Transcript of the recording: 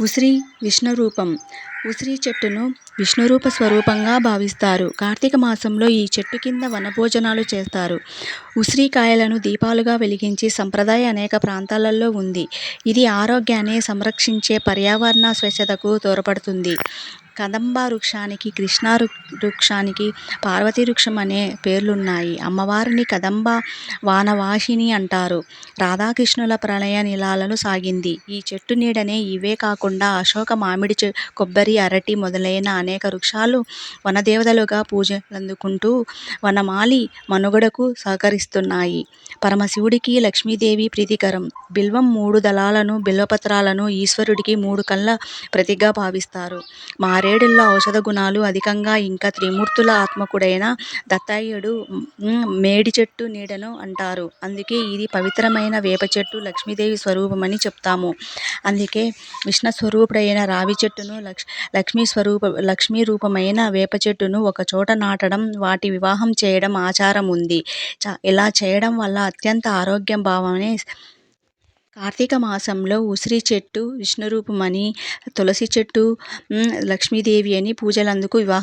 ఉసిరి విష్ణురూపం ఉసిరి చెట్టును విష్ణురూప స్వరూపంగా భావిస్తారు. కార్తీక మాసంలో ఈ చెట్టు కింద వనభోజనాలు చేస్తారు. ఉసిరికాయలను దీపాలుగా వెలిగించి సంప్రదాయ అనేక ప్రాంతాలలో ఉంది. ఇది ఆరోగ్యాన్ని సంరక్షించే పర్యావరణ స్వచ్ఛతకు తోడ్పడుతుంది. కదంబ వృక్షానికి కృష్ణా వృక్షానికి పార్వతీ వృక్షం అనే పేర్లున్నాయి. అమ్మవారిని కదంబ వానవాసిని అంటారు. రాధాకృష్ణుల ప్రణయ నిలాలను సాగింది. ఈ చెట్టు నీడనే ఇవే కాకుండా అశోక మామిడి కొబ్బరి అరటి మొదలైన అనేక వృక్షాలు వనదేవతలుగా పూజలందుకుంటూ వనమాలి మనుగడకు సహకరిస్తున్నాయి. పరమశివుడికి లక్ష్మీదేవి ప్రీతికరం. బిల్వం మూడు దళాలను బిల్వపత్రాలను ఈశ్వరుడికి మూడు కళ్ళ ప్రతిగా భావిస్తారు. మారేడుల్లో ఔషధ గుణాలు అధికంగా ఇంకా త్రిమూర్తుల ఆత్మకుడైన దత్తాయుడు మేడి చెట్టు నీడను అంటారు. అందుకే ఇది పవిత్రమైన వేప చెట్టు లక్ష్మీదేవి స్వరూపమని చెప్తాము. అందుకే విష్ణుస్వరూపుడైన రావి చెట్టును లక్ష్మీ స్వరూప లక్ష్మీ రూపమైన వేప చెట్టును ఒక చోట నాటడం వాటి వివాహం చేయడం ఆచారం ఉంది. ఇలా చేయడం వల్ల అత్యంత ఆరోగ్యం భావమే. కార్తీక మాసంలో ఉసిరి చెట్టు విష్ణురూపమని తులసి చెట్టు లక్ష్మీదేవి అని పూజలందుకు వివాహం